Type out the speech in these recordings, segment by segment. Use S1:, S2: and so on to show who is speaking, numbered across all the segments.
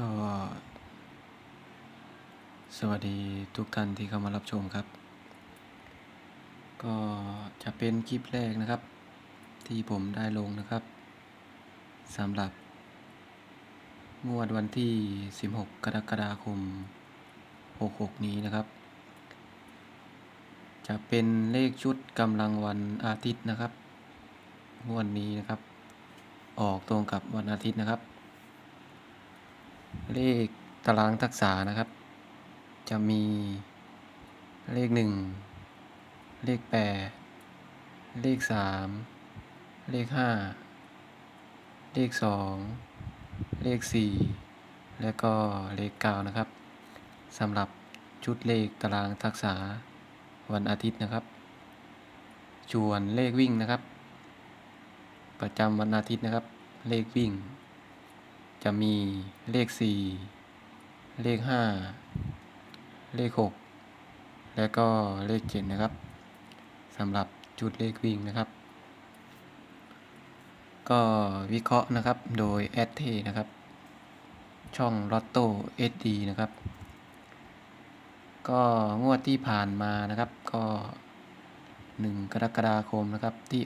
S1: ก็ สวัสดีทุกท่านที่เข้ามารับชมครับ ก็จะเป็นคลิปแรกนะครับ ที่ผมได้ลงนะครับสำหรับ งวดวันที่ 16 กรกฎาคม 66 นี้นะครับ จะเป็นเลขชุดกำลังวันอาทิตย์นะครับงวดนี้นะครับ ออกตรงกับวันอาทิตย์นะครับ เลขตารางทักษะนะครับ จะมีเลขหนึ่งเลขแปดเลขสามเลขห้าเลขสองเลขสี่และก็เลขเก้านะครับสำหรับชุดเลขตารางทักษะวันอาทิตย์นะครับส่วนเลขวิ่งนะครับ ประจำวันอาทิตย์นะครับ เลขวิ่ง จะมีเลขสี่เลขห้าเลขหกและก็เลขเจ็ดนะครับสำหรับจุดเลขวิ่งนะครับ ก็วิเคราะห์นะครับโดยแอดเทนะครับ ช่องลอตโต้ SD นะครับ ก็งวดที่ผ่านมานะครับ ก็ 1 กรกฎาคมนะครับที่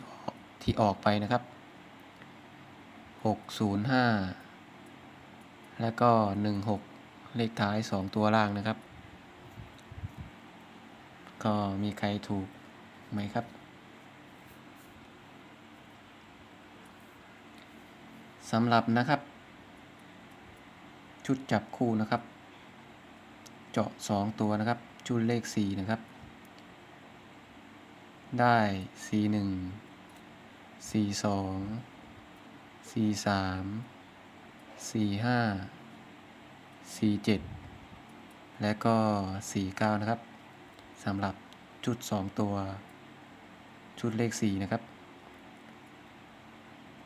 S1: ที่ออกไปนะครับ 605 แล้วก็ 16 เลขท้าย 2 ตัวล่างนะครับ ก็มีใครถูกไหมครับสำหรับนะครับ ชุดจับคู่นะครับ เจาะ 2 ตัวนะครับ ชุดเลข 4 นะครับ ได้ 4 1 4 2 4 3 4 5 4 7 และก็ 4 9 นะครับสำหรับชุด 2 ตัว ชุดเลข 4 นะครับ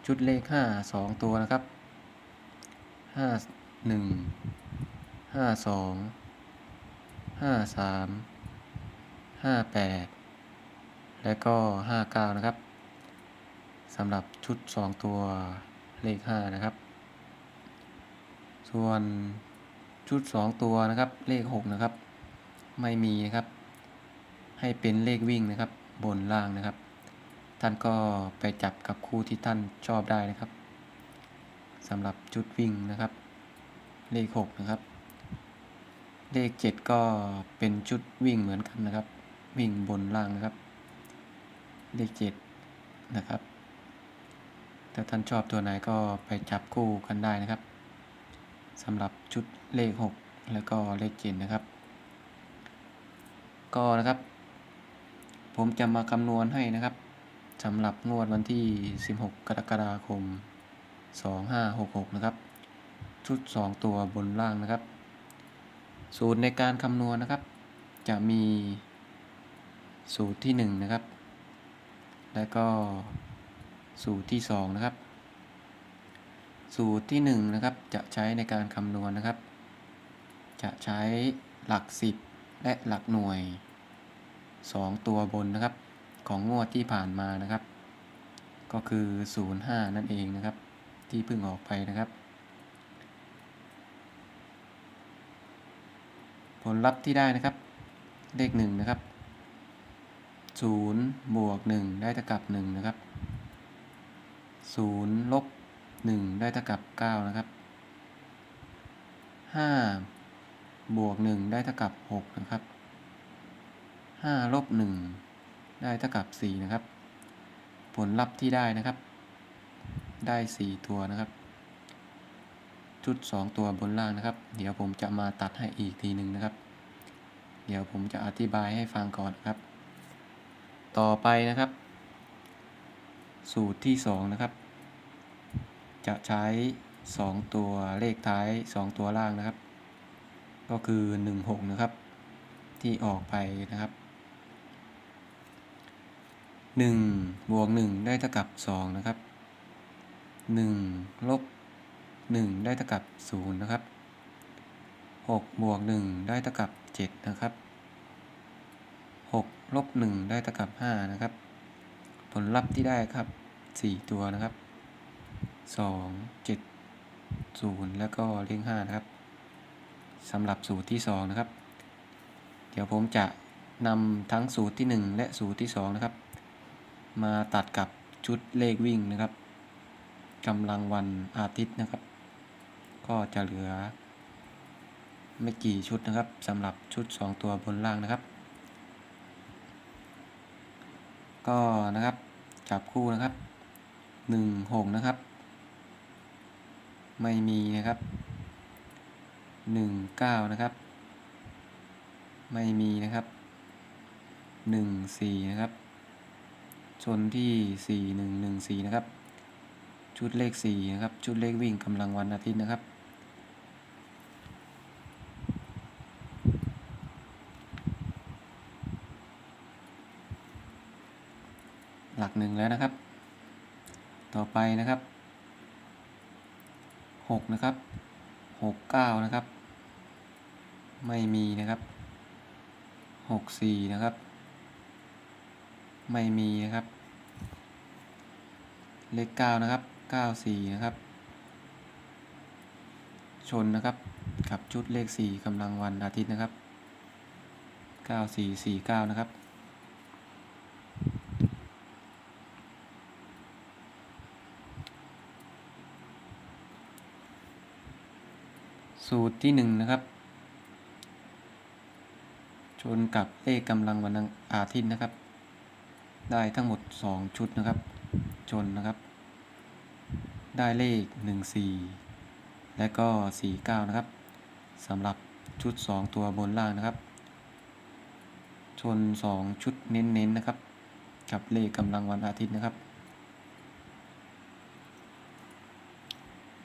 S1: ชุดเลข 5 2 ตัวนะครับ 5 1 5 2 5 3 5 8 และก็ 5 9 นะครับสำหรับชุด 2 ตัวเลข 5 นะครับ ส่วนชุด 2 ตัวนะครับ เลข 6 นะครับ ไม่มีนะครับ ให้เป็นเลขวิ่งนะครับ บนล่างนะครับ ท่านก็ไปจับกับคู่ที่ท่านชอบได้นะครับสำหรับชุดวิ่งนะครับ เลข 6 นะครับ เลข 7 ก็เป็นชุดวิ่งเหมือนกันนะครับ วิ่งบนล่างนะครับ เลข 7 นะครับถ้าท่านชอบตัวไหนก็ไปจับคู่กันได้นะครับ สำหรับชุดเลข 6 แล้วก็เลข7นะครับ ก็นะครับ ผมจะมาคำนวณให้นะครับสำหรับงวดวันที่ 16 กรกฎาคม 2566 นะครับ ชุด 2 ตัวบนล่างนะครับ สูตรในการคำนวณนะครับ จะมีสูตรที่ 1 นะครับ และก็สูตรที่ 2 นะครับ สูตรที่1นะครับจะใช้ในการคำนวณนะครับ จะใช้หลัก 10 และหลักหน่วย 2 ตัวบนนะครับ ของงวดที่ผ่านมานะครับ ก็คือ 05 นั่นเองนะครับ ที่เพิ่งออกไปนะครับ ผลลัพธ์ที่ได้นะครับ เลข 1 นะครับ0บวก 1 ได้เท่ากับ 1 นะครับ0ลบ 1 ได้เท่ากับ 9 นะครับ 5 บวก 1 ได้เท่ากับ 6 นะครับ 5 ลบ 1 ได้เท่ากับ 4 นะครับ ผลลัพธ์ที่ได้นะครับ ได้ 4 ตัวนะครับ ชุด 2 ตัวบนล่างนะครับ เดี๋ยวผมจะมาตัดให้อีกทีหนึ่งนะครับ เดี๋ยวผมจะอธิบายให้ฟังก่อนครับ ต่อไปนะครับ สูตรที่ 2 นะครับ จะใช้ 2 ตัวเลขท้าย 2 ตัวล่างนะครับ ก็คือ 16 นะครับ ที่ออกไปนะครับ1บวก1ได้เท่ากับ 2 นะครับ1ลบ1ได้เท่ากับ 0 นะครับ6บวก1ได้เท่ากับ 7 นะครับ6ลบ1ได้เท่ากับ 5 นะครับ ผลลัพธ์ที่ได้ครับ 4 ตัวนะครับ 2 7ศูนย์แล้วก็เลขห้านะครับสำหรับสูตรที่สองนะครับ เดี๋ยวผมจะนำทั้งสูตรที่หนึ่งและสูตรที่สองนะครับ มาตัดกับชุดเลขวิ่งนะครับกำลังวันอาทิตย์นะครับ ก็จะเหลือ ไม่กี่ชุดนะครับสำหรับชุด 2 ตัวบนล่างนะครับ ก็นะครับจับคู่นะครับ 1 6 นะครับ ไม่มีนะครับ1 9นะครับ ไม่มีนะครับ1 4นะครับ ชนที่4 1 1 4นะครับ ชุดเลข4นะครับ ชุดเลขวิ่งกำลังวันอาทิตย์นะครับหลักหนึ่งแล้วนะครับ ต่อไปนะครับ หกนะครับหกเก้านะครับ ไม่มีนะครับหกสี่นะครับ ไม่มีนะครับ เลขเก้านะครับเก้าสี่นะครับ ชนนะครับ กับชุดเลขสี่กำลังวันอาทิตย์นะครับเก้าสี่สี่เก้านะครับ สูตรที่หนึ่งนะครับ ชนกับเลขกำลังวันอาทิตย์นะครับ ได้ทั้งหมด 2 ชุดนะครับ ชนนะครับ ได้เลข 14 และก็ 49 นะครับสำหรับชุด 2 ตัวบนล่างนะครับ ชน 2 ชุดเน้นๆนะครับ กับเลขกำลังวันอาทิตย์นะครับ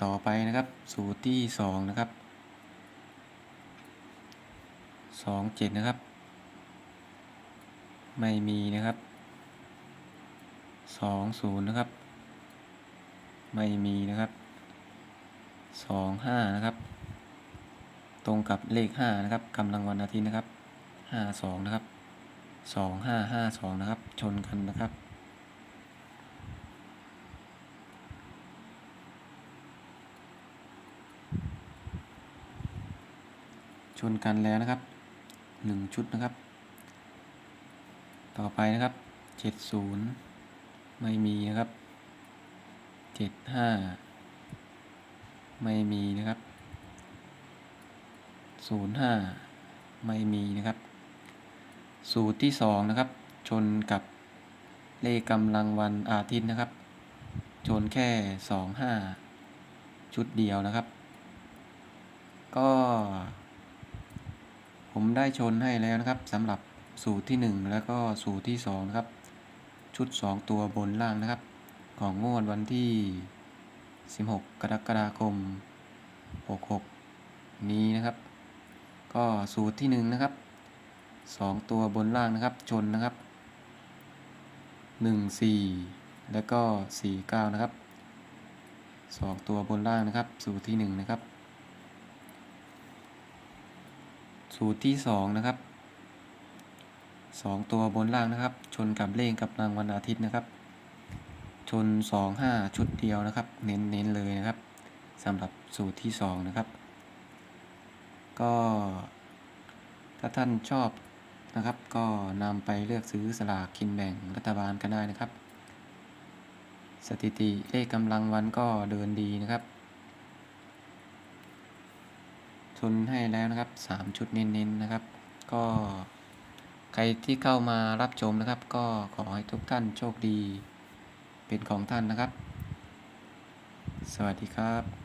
S1: ต่อไปนะครับ สูตรที่ 2 นะครับ สองเจ็ดนะครับ ไม่มีนะครับสองศูนย์นะครับ ไม่มีนะครับสองห้านะครับ ตรงกับเลขห้านะครับกำลังวันอาทิตย์นะครับห้าสองนะครับสองห้าห้าสองนะครับ ชนกันนะครับชนกันแล้วนะครับ หนึ่งชุดนะครับ ต่อไปนะครับเจ็ดศูนย์ไม่มีนะครับเจ็ดห้าไม่มีนะครับศูนย์ห้าไม่มีนะครับ สูตรที่สองนะครับ ชนกับเลขกำลังวันอาทิตย์นะครับ ชนแค่สองห้าชุดเดียวนะครับ ก็ ผมได้ชนให้แล้วนะครับสำหรับสูตรที่ 1 แล้วก็สูตรที่2นะครับ ชุด 2 ตัวบนล่างนะครับ ของงวดวันที่ 16 กรกฎาคม 66 นี้นะครับ ก็สูตรที่ 1 นะครับ 2 ตัวบนล่างนะครับชนนะครับ 1 4 แล้วก็ 4 9 นะครับ 2 ตัวบนล่างนะครับ สูตรที่ 1 นะครับ สูตรที่สองนะครับสองตัวบนล่างนะครับ ชนกับเลขกับรางวันอาทิตย์นะครับ ชนสองห้าชุดเดียวนะครับ เน้นเน้นเลยนะครับสำหรับสูตรที่สองนะครับ ก็ถ้าท่านชอบนะครับ ก็นำไปเลือกซื้อสลากกินแบ่งรัฐบาลกันได้นะครับ สถิติเลขกำลังวันก็เดินดีนะครับ ชนให้แล้วนะครับ 3 ชุดเน้นๆนะครับ ก็ใครที่เข้ามารับชมนะครับ ก็ขอให้ทุกท่านโชคดีเป็นของท่านนะครับ สวัสดีครับ